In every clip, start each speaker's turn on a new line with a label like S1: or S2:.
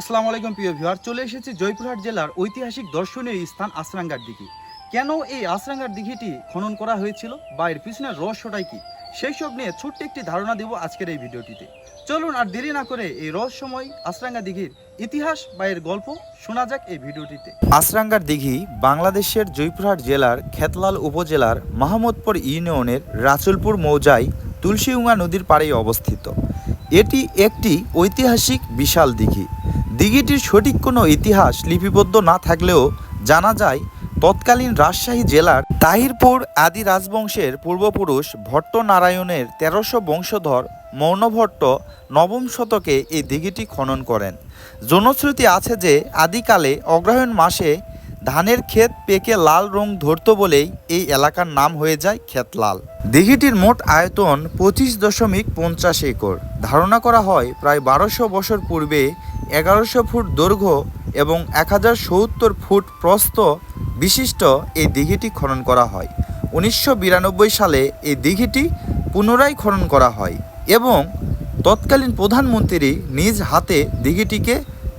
S1: আসসালামু আলাইকুম প্রিয় ভিউয়ার, চলে এসেছি জয়পুরহাট জেলার ঐতিহাসিক দর্শনীয় স্থান আসরাঙ্গার দিঘি। কেন এই আসরাঙ্গার দিঘিটি খনন করা হয়েছিল বা এর পিছনের রহস্যটাই কি? সেই সব নিয়ে ছোট্ট একটি ধারণা দেব আজকের এই ভিডিওটিতে। চলুন আর দেরি না করে এই রহস্যময় আসরাঙ্গা দিঘির ইতিহাস বা এর গল্প শোনা যাক এই ভিডিওটিতে।
S2: আসরাঙ্গার দিঘি বাংলাদেশের জয়পুরহাট জেলার খেতলাল উপজেলার মাহমুদপুর ইউনিয়নের রাচুলপুর মৌজায় তুলসীউঙ্গা নদীর পাড়েই অবস্থিত। এটি একটি ঐতিহাসিক বিশাল দিঘি। দিঘিটির সঠিক কোনো ইতিহাস লিপিবদ্ধ না থাকলেও জানা যায়, তৎকালীন রাজশাহী জেলার তাহিরপুর আদি রাজবংশের পূর্বপুরুষ ভট্ট নারায়ণের তেরোশো বংশধর মৌনভট্ট নবম শতকে এই দিঘিটি খনন করেন। জনশ্রুতি আছে যে, আদিকালে অগ্রহায়ণ মাসে ধানের ক্ষেত পেকে লাল রং ধরত বলেই এই এলাকার নাম হয়ে যায় ক্ষেতলাল। দিঘিটির মোট আয়তন পঁচিশ দশমিক পঞ্চাশ একর। ধারণা করা হয়, প্রায় বারোশো বছর পূর্বে এগারোশো ফুট দৈর্ঘ্য এবং এক হাজার সত্তর ফুট প্রস্থ বিশিষ্ট এই দিঘিটি খনন করা হয়। উনিশশো বিরানব্বই সালে এই দিঘিটি পুনরায় খনন করা হয় এবং তৎকালীন প্রধানমন্ত্রী নিজ হাতে দিঘিটিকে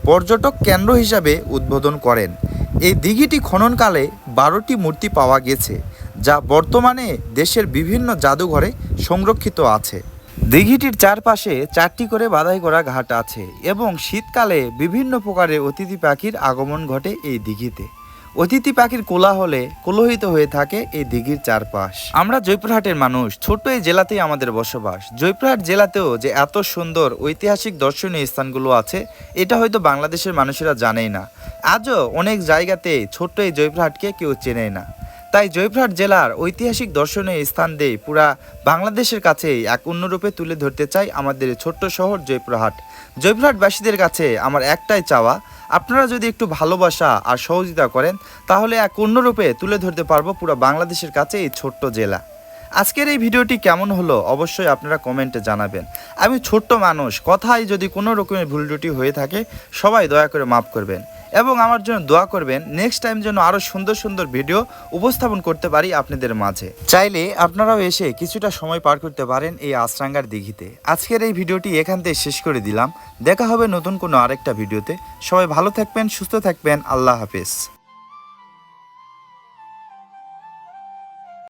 S2: পর্যটক কেন্দ্র হিসাবে উদ্বোধন করেন। এই দিঘিটি খননকালে বারোটি মূর্তি পাওয়া গেছে, যা বর্তমানে দেশের বিভিন্ন জাদুঘরে সংরক্ষিত আছে। দিঘিটির চারপাশে চারটি করে বাধাই করা ঘাট আছে এবং শীতকালে বিভিন্ন প্রকারের অতিথি পাখির আগমন ঘটে এই দিঘিতে। অতিথি পাখির কোলাহলে কোলোহিত হয়ে থাকে এই দিঘির চারপাশ। আমরা জয়পুরহাটের মানুষ, ছোট্ট এই জেলাতেই আমাদের বসবাস। জয়পুরহাট জেলাতেও যে এত সুন্দর ঐতিহাসিক দর্শনীয় স্থানগুলো আছে, এটা হয়তো বাংলাদেশের মানুষেরা জানেই না। আজও অনেক জায়গাতে ছোট্ট এই জয়পুরহাটকে কেউ চেনে না। তাই জয়পুরহাট জেলার ঐতিহাসিক দর্শনীয় স্থান দিয়ে পুরা বাংলাদেশের কাছে এক অন্যরূপে তুলে ধরতে চাই আমাদের ছোট্ট শহর জয়পুরহাট। জয়পুরহাটবাসীদের কাছে আমার একটাই চাওয়া, আপনারা যদি একটু ভালোবাসা আর সহযোগিতা করেন, তাহলে এক অন্যরূপে তুলে ধরতে পারব পুরো বাংলাদেশের কাছে এই ছোট্ট জেলা। আজকের এই ভিডিওটি কেমন হলো অবশ্যই আপনারা কমেন্টে জানাবেন। আমি ছোট্ট মানুষ, কথায় যদি কোনো রকমের ভুল হয়ে থাকে, সবাই দয়া করে মাফ করবেন। এবং আমার জন্য দোয়া করবেন নেক্সট টাইম যেন আরও সুন্দর সুন্দর ভিডিও উপস্থাপন করতে পারি আপনাদের মাঝে। চাইলে আপনারাও এসে কিছুটা সময় পার করতে পারেন এই আশ্রাঙ্গার দিঘিতে। আজকের এই ভিডিওটি এখান থেকে শেষ করে দিলাম। দেখা হবে নতুন কোনো আরেকটা ভিডিওতে সবাই ভালো থাকবেন, সুস্থ থাকবেন। আল্লাহ হাফেজ।